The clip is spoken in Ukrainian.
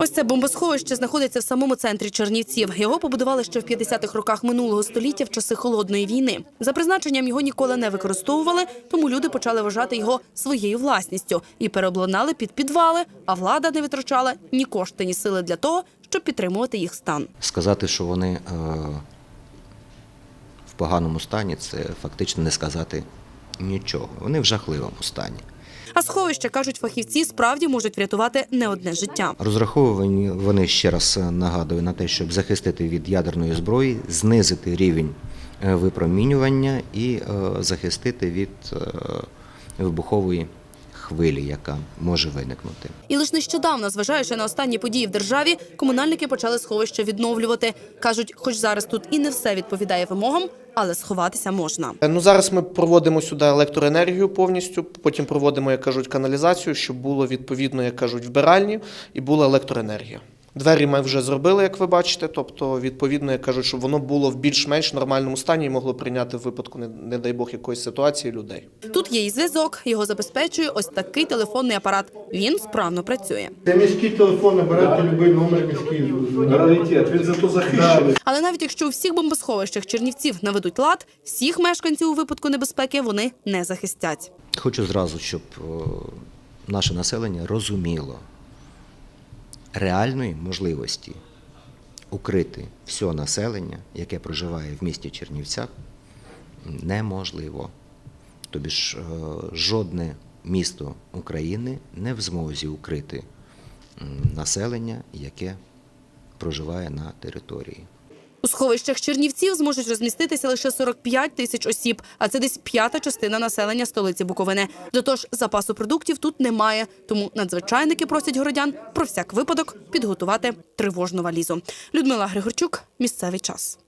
Ось це бомбосховище знаходиться в самому центрі Чернівців. Його побудували ще в 50-х роках минулого століття в часи холодної війни. За призначенням його ніколи не використовували, тому люди почали вважати його своєю власністю і переобладнали під підвали. А влада не витрачала ні кошти, ні сили для того, щоб підтримувати їх стан. Сказати, що вони е, в поганому стані, це фактично не сказати нічого. Вони в жахливому стані. А сховища кажуть, фахівці справді можуть врятувати не одне життя. Розраховані вони ще раз нагадую на те, щоб захистити від ядерної зброї, знизити рівень е, випромінювання і е, захистити від е, вибухової хвилі, яка може виникнути. І лише нещодавно, зважаючи на останні події в державі, комунальники почали сховище відновлювати. кажуть, хоч зараз тут і не все відповідає вимогам, але сховатися можна. Ну зараз ми проводимо сюди електроенергію повністю. Потім проводимо, як кажуть, каналізацію, щоб було відповідно, як кажуть, вбиральні, і була електроенергія. Двері ми вже зробили, як ви бачите. Тобто, відповідно, як кажуть, щоб воно було в більш-менш нормальному стані і могло прийняти в випадку, не, не дай Бог, якоїсь ситуації людей. Тут є і зв'язок. Його забезпечує ось такий телефонний апарат. Він справно працює. Це міський телефон, набирайте будь-який номер міський. Раритет, він зато захищений. Але навіть якщо у всіх бомбосховищах Чернівців наведуть лад, всіх мешканців у випадку небезпеки вони не захистять. Хочу зразу, щоб е, наше населення розуміло реальної можливості укрити все населення, яке проживає в місті Чернівцях, неможливо. Тобі ж е, жодне місто України не в змозі укрити населення, яке проживає на території. У сховищах Чернівців зможуть розміститися лише 45 тисяч осіб, а це десь п'ята частина населення столиці Буковини. Ж, запасу продуктів тут немає, тому надзвичайники просять городян про всяк випадок підготувати тривожну валізу. Людмила Григорчук, місцевий час.